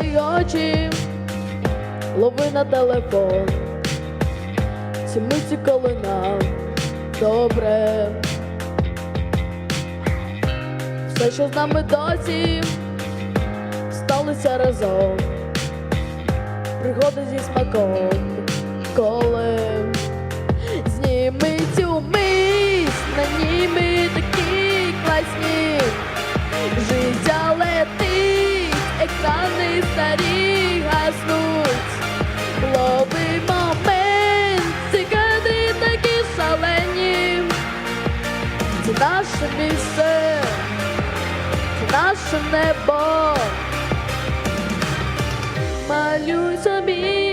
очі, лови на телефон. Ці миті, коли нам добре. Все, що з нами досі, сталося разом. Пригоди зі смаком, коли зніми цю мить, на ній ми такі класні. Старі гаснуть. Лови момент, ці кадри такі шалені. Це наше місце, це наше небо. Малюй собі,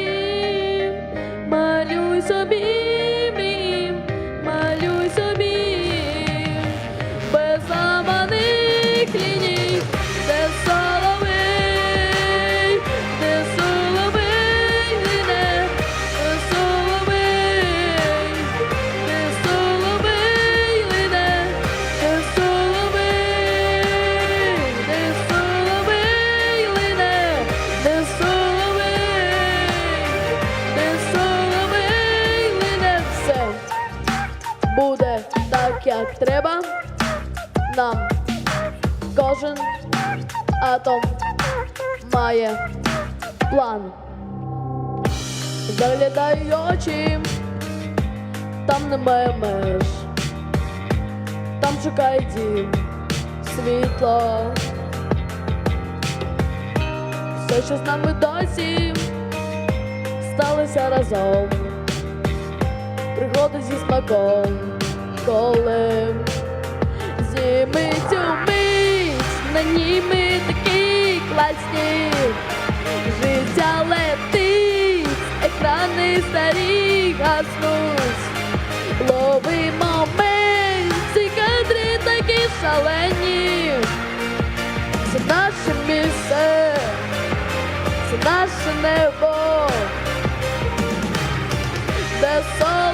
буде так, як треба. Нам кожен атом має план. Заглядаю очі, там немає меж, там шукає дім, світло. Все, що з нами досі, сталося разом. Пригоди зі смаком, коли зніми цю мить, на ній ми такі класні. Життя летить, екрани старі гаснуть. Лови момент, ці кадри такі шалені. Це наше місце, це наше небо, де соловей,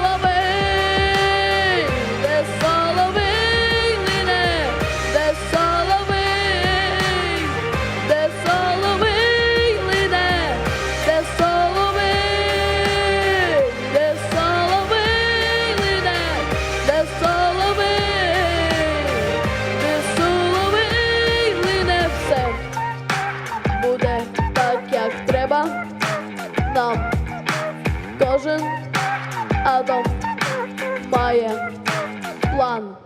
Кожен атом має план.